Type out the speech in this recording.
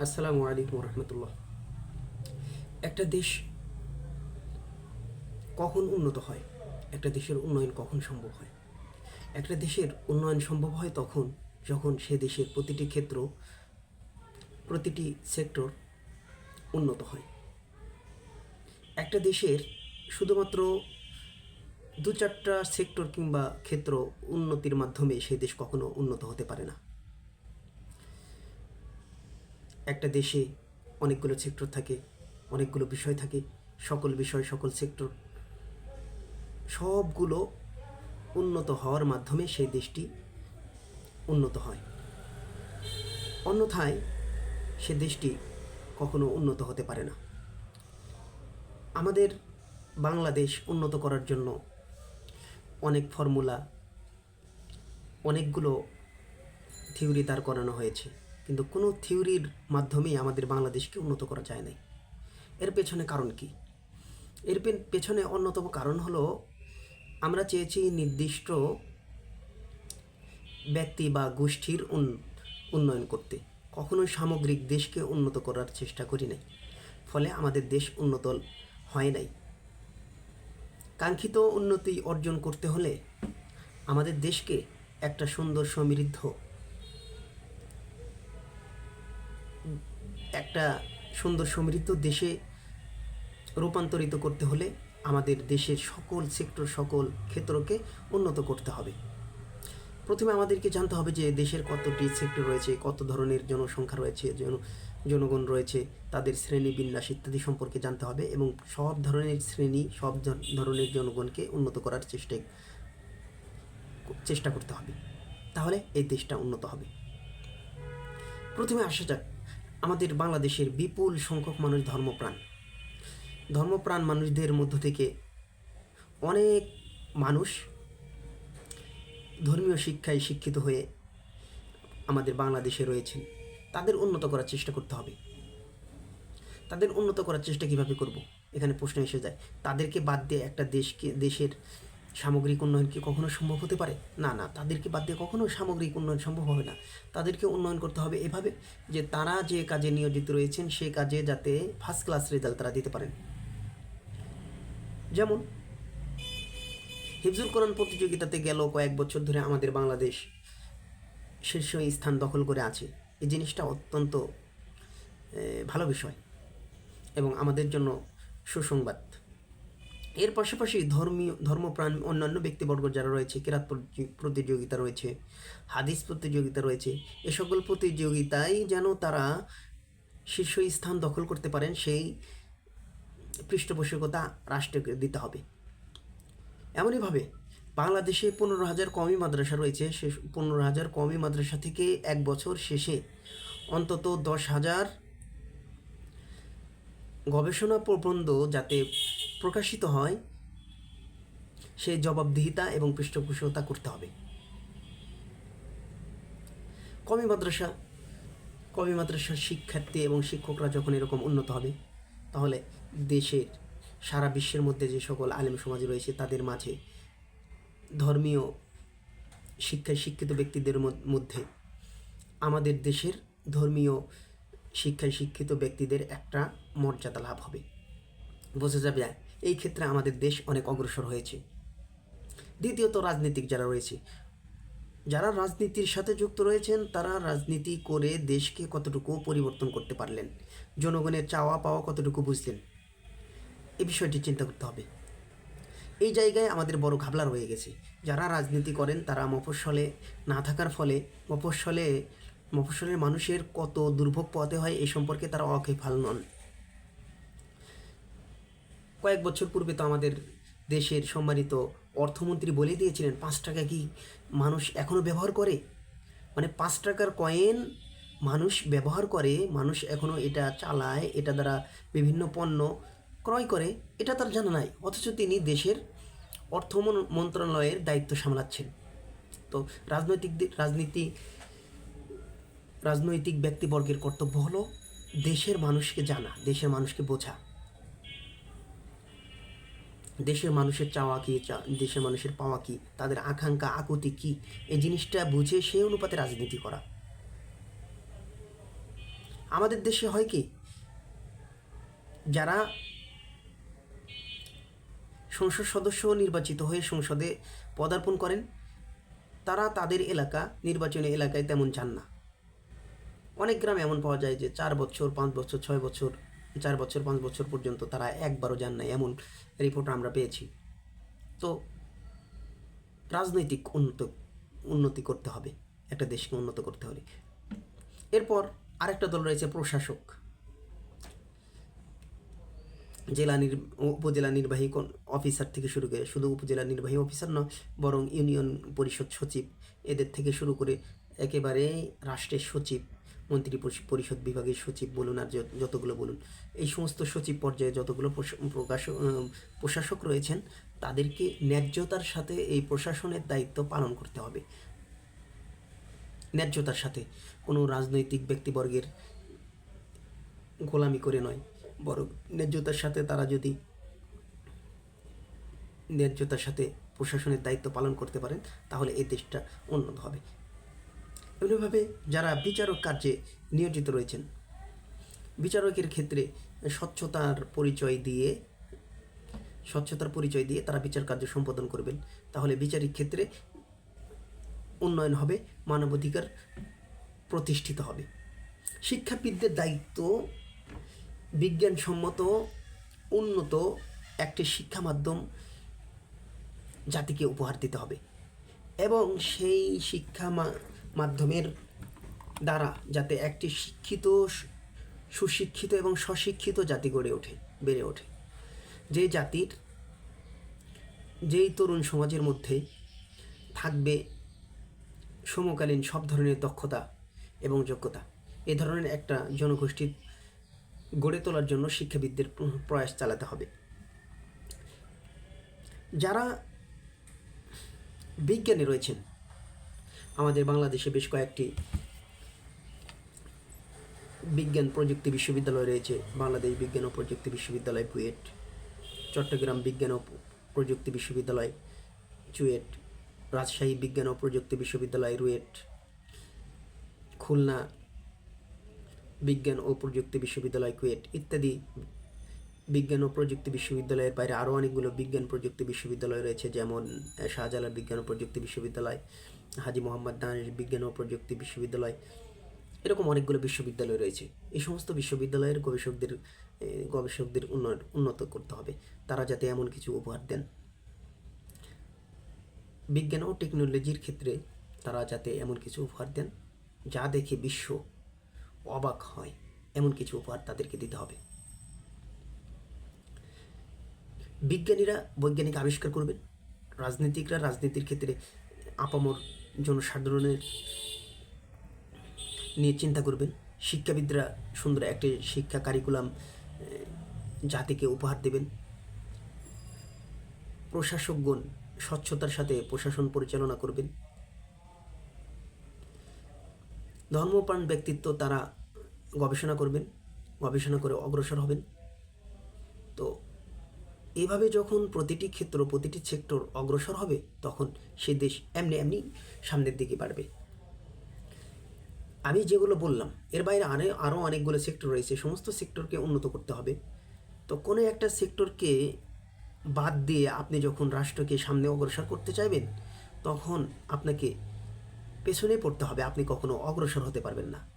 আসসালামু আলাইকুম রহমতুল্লাহ একটা দেশ কখন উন্নত হয়? একটা দেশের উন্নয়ন কখন সম্ভব হয়? একটা দেশের উন্নয়ন সম্ভব হয় তখন যখন সে দেশের প্রতিটি ক্ষেত্র, প্রতিটি সেক্টর উন্নত হয়। একটা দেশের শুধুমাত্র দু চারটা সেক্টর কিংবা ক্ষেত্র উন্নতির মাধ্যমে সেই দেশ কখনো উন্নত হতে পারে না। একটা দেশে অনেকগুলো সেক্টর থাকে, অনেকগুলো বিষয় থাকে, সকল বিষয়, সকল সেক্টর সবগুলো উন্নত হওয়ার মাধ্যমে সেই দেশটি উন্নত হয়। অন্যথায় সে দেশটি কখনো উন্নত হতে পারে না। আমাদের বাংলাদেশ উন্নত করার জন্য অনেক ফর্মুলা অনেকগুলো থিওরি দাঁড় করানো হয়েছে। কিন্তু কোনো থিওরির মাধ্যমেই আমাদের বাংলাদেশকে উন্নত করা যায় নাই। এর পেছনে কারণ কি? এর পেছনে অন্যতম কারণ হলো, আমরা চেয়েছি নির্দিষ্ট ব্যক্তি বা গোষ্ঠীর উন- উন্নয়ন করতে। কখনোই সামগ্রিক দেশকে উন্নত করার চেষ্টা করি নাই। ফলে আমাদের দেশ উন্নত হয় নাই। কাঙ্ক্ষিত উন্নতি অর্জন করতে হলে আমাদের দেশকে একটা সুন্দর সমৃদ্ধ একটা সুন্দর সমৃদ্ধ দেশে রূপান্তরিত করতে হলে আমাদের দেশের সকল সেক্টর, সকল ক্ষেত্রকে উন্নত করতে হবে। প্রথমে আমাদেরকে জানতে হবে যে দেশের কতটি সেক্টর রয়েছে, কত ধরনের জনসংখ্যা রয়েছে, জন, জনগণ রয়েছে, তাদের শ্রেণি বিন্যাস ইত্যাদি সম্পর্কে জানতে হবে এবং সব ধরনের শ্রেণি, সব ধরনের জনগণকে উন্নত করার চেষ্টায় চেষ্টা করতে হবে। তাহলে এই দেশটা উন্নত হবে। প্রথমে আসা যাক আমাদের বাংলাদেশের বিপুল সংখ্যক মানুষ ধর্মপ্রাণ। ধর্মপ্রাণ মানুষদের মধ্য থেকে অনেক মানুষ ধর্মীয় শিক্ষায় শিক্ষিত হয়ে আমাদের বাংলাদেশে রয়েছেন। তাদের উন্নত করার চেষ্টা করতে হবে। তাদের উন্নত করার চেষ্টা কীভাবে করব? এখানে প্রশ্ন এসে যায়। তাদেরকে বাদ দিয়ে একটা দেশকে, দেশের সামগ্রিক উন্নয়ন কি কখনো সম্ভব হতে পারে? না না, তাদেরকে বাদ দিয়ে কখনো সামগ্রিক উন্নয়ন সম্ভব হবে না। তাদেরকে উন্নয়ন করতে হবে এভাবে যে তারা যে কাজে নিয়োজিত রয়েছেন সেই কাজে যাতে ফার্স্ট ক্লাস রেজাল্ট তারা দিতে পারেন। যেমন, হিফজুল কোরআন প্রতিযোগিতাতে গেল কয়েক বছর ধরে আমাদের বাংলাদেশ শীর্ষ স্থান দখল করে আছে। এই জিনিসটা অত্যন্ত ভালো বিষয় এবং আমাদের জন্য সুসংবাদ। এর পাশাপাশি ধর্মীয়, ধর্মপ্রাণ অন্যান্য ব্যক্তিবর্গ যারা রয়েছে, কেরাত প্রতি- প্রতিযোগিতা রয়েছে, হাদিস প্রতিযোগিতা রয়েছে, এ সকল প্রতিযোগিতায় যেন তারা শীর্ষ স্থান দখল করতে পারেন, সেই পৃষ্ঠপোষকতা রাষ্ট্রকে দিতে হবে। এমনইভাবে বাংলাদেশে পনেরো হাজার কমই মাদ্রাসা রয়েছে, সে পনেরো হাজার কমই মাদ্রাসা থেকে এক বছর শেষে অন্তত দশ হাজার গবেষণা প্রবন্ধ যাতে প্রকাশিত হয়, সেই জবাবদিহিতা এবং পৃষ্ঠপোষকতা করতে হবে। কমি মাদ্রাসা, কমি মাদ্রাসার শিক্ষার্থী এবং শিক্ষকরা যখন এরকম উন্নত হবে, তাহলে দেশের, সারা বিশ্বের মধ্যে যে সকল আলেম সমাজ রয়েছে, তাদের মাঝে ধর্মীয় শিক্ষায় শিক্ষিত ব্যক্তিদের মধ্যে আমাদের দেশের ধর্মীয় শিক্ষায় শিক্ষিত ব্যক্তিদের একটা মর্যাদা লাভ হবে। বোঝা যাবে এই ক্ষেত্রে আমাদের দেশ অনেক অগ্রসর হয়েছে। দ্বিতীয়ত রাজনীতিক যারা রয়েছে, যারা রাজনীতির সাথে যুক্ত রয়েছেন, তারা রাজনীতি করে দেশকে কতটুকু পরিবর্তন করতে পারলেন, জনগণের চাওয়া পাওয়া কতটুকু বুঝলেন, এ বিষয়টি চিন্তা করতে হবে। এই জায়গায় আমাদের বড় ঘাবলা রয়ে গেছে। যারা রাজনীতি করেন, তারা মফস্বলে না থাকার ফলে মফস্বলে, মফস্বলের মানুষের কত দুর্ভোগ পোয়াতে হয় এই সম্পর্কে তারা অকেফাল নন। কয়েক বছর পূর্বে তো আমাদের দেশের সম্মানিত অর্থমন্ত্রী বলে দিয়েছিলেন, পাঁচ টাকা কি মানুষ এখনও ব্যবহার করে? মানে পাঁচ টাকার কয়েন মানুষ ব্যবহার করে, মানুষ এখনও এটা চালায়, এটা দ্বারা বিভিন্ন পণ্য ক্রয় করে, এটা তার জানা নাই, অথচ তিনি দেশের অর্থ মন্ত্রণালয়ের দায়িত্ব সামলাচ্ছেন। তো রাজনৈতিক রাজনীতি, রাজনৈতিক ব্যক্তিবর্গের কর্তব্য হলো দেশের মানুষকে জানা, দেশের মানুষকে বোঝা। দেশের মানুষের চাওয়া কী দেশের মানুষের পাওয়া কী, তাদের আকাঙ্ক্ষা, আকুতি কী, এই জিনিসটা বুঝে সেই অনুপাতে রাজনীতি করা। আমাদের দেশে হয় কি, যারা সংসদ সদস্য নির্বাচিত হয়ে সংসদে পদার্পণ করেন, তারা তাদের এলাকা, নির্বাচনী এলাকায় তেমন যান না। অনেক গ্রাম এমন পাওয়া যায় যে চার বছর, পাঁচ বছর, ছয় বছর চার বছর, পাঁচ বছর পর্যন্ত তারা একবারও যান না এমন রিপোর্ট আমরা পেয়েছি। তো রাজনৈতিক উন্নত, উন্নতি করতে হবে, একটা দেশকে উন্নত করতে হলে। এরপর আরেকটা দল রয়েছে প্রশাসক। জেলা নির, উপজেলা নির্বাহী অফিসার থেকে শুরু করে, শুধু উপজেলা নির্বাহী অফিসার নয়, বরং ইউনিয়ন পরিষদ সচিব, এদের থেকে শুরু করে একেবারে রাষ্ট্রের সচিব মন্ত্রী পরিষদ বিভাগের সচিব বলুন আর যত- যতগুলো বলুন, এই সমস্ত সচিব পর্যায়ে যতগুলো প্রকাশক প্রশাসক রয়েছেন, তাদেরকে ন্যায্যতার সাথে এই প্রশাসনের দায়িত্ব পালন করতে হবে। ন্যায্যতার সাথে, কোনো রাজনৈতিক ব্যক্তিবর্গের গোলামি করে নয়, বরং ন্যায্যতার সাথে তারা যদি ন্যায্যতার সাথে প্রশাসনের দায়িত্ব পালন করতে পারেন, তাহলে এই দেশটা উন্নত হবে। এমনিভাবে যারা বিচারক কার্যে নিয়োজিত রয়েছেন, বিচারকের ক্ষেত্রে স্বচ্ছতার পরিচয় দিয়ে, স্বচ্ছতার পরিচয় দিয়ে তারা বিচার কার্য সম্পাদন করবেন। তাহলে বিচারিক ক্ষেত্রে উন্নয়ন হবে, মানবাধিকার প্রতিষ্ঠিত হবে। শিক্ষাবিদদের দায়িত্ব বিজ্ঞানসম্মত, উন্নত একটি শিক্ষা মাধ্যম জাতিকে উপহার দিতে হবে। এবং সেই শিক্ষা মা- মাধ্যমের দ্বারা যাতে একটি শিক্ষিত, সুশিক্ষিত এবং স্বশিক্ষিত জাতি গড়ে ওঠে, বেড়ে ওঠে। যে জাতির, যেই তরুণ সমাজের মধ্যে থাকবে সমকালীন সব ধরনের দক্ষতা এবং যোগ্যতা, এ ধরনের একটা জনগোষ্ঠী গড়ে তোলার জন্য শিক্ষাবিদদের প্রয়াস চালাতে হবে। যারা বিজ্ঞানী রয়েছেন আমাদের বাংলাদেশে বেশ কয়েকটি বিজ্ঞান প্রযুক্তি বিশ্ববিদ্যালয় রয়েছে, বাংলাদেশ বিজ্ঞান ও প্রযুক্তি বিশ্ববিদ্যালয় বুয়েট চট্টগ্রাম বিজ্ঞান ও প্রযুক্তি বিশ্ববিদ্যালয় চুয়েট, রাজশাহী বিজ্ঞান ও প্রযুক্তি বিশ্ববিদ্যালয় রুয়েট, খুলনা বিজ্ঞান ও প্রযুক্তি বিশ্ববিদ্যালয় কুয়েট ইত্যাদি বিজ্ঞান ও প্রযুক্তি বিশ্ববিদ্যালয়ের বাইরে আরও অনেকগুলো বিজ্ঞান প্রযুক্তি বিশ্ববিদ্যালয় রয়েছে, যেমন শাহজালাল বিজ্ঞান ও প্রযুক্তি বিশ্ববিদ্যালয় হাজি মোহাম্মদ দানিশ বিজ্ঞান ও প্রযুক্তি বিশ্ববিদ্যালয়, এরকম অনেকগুলো বিশ্ববিদ্যালয় রয়েছে। এই সমস্ত বিশ্ববিদ্যালয়ের গবেষকদের গবেষকদের উন্নয়ন, উন্নত করতে হবে। তারা যাতে এমন কিছু উপহার দেন। বিজ্ঞান ও টেকনোলজির ক্ষেত্রে তারা যাতে এমন কিছু উপহার দেন, যা দেখে বিশ্ব অবাক হয়। এমন কিছু উপহার তাদেরকে দিতে হবে। বিজ্ঞানীরা বৈজ্ঞানিক আবিষ্কার করবেন। রাজনীতিকরা রাজনীতির ক্ষেত্রে আপামর জনসাধারণের নিয়ে চিন্তা করবেন। শিক্ষাবিদরা সুন্দর একটি শিক্ষা কারিকুলাম জাতিকে উপহার দেবেন। প্রশাসকগণ স্বচ্ছতার সাথে প্রশাসন পরিচালনা করবেন। ধর্মপ্রাণ ব্যক্তিত্ব তারা গবেষণা করবেন, গবেষণা করে অগ্রসর হবেন। তো এভাবে যখন প্রতিটি ক্ষেত্র, প্রতিটি সেক্টর অগ্রসর হবে, তখন সে দেশ এমনি এমনি সামনের দিকে বাড়বে। আমি যেগুলো বললাম, এর বাইরে আরও আরও অনেকগুলো সেক্টর রয়েছে, সমস্ত সেক্টরকে উন্নত করতে হবে। তো কোনো একটা সেক্টরকে বাদ দিয়ে আপনি যখন রাষ্ট্রকে সামনে অগ্রসর করতে চাইবেন, তখন আপনাকে পেছনে পড়তে হবে, আপনি কখনো অগ্রসর হতে পারবেন না।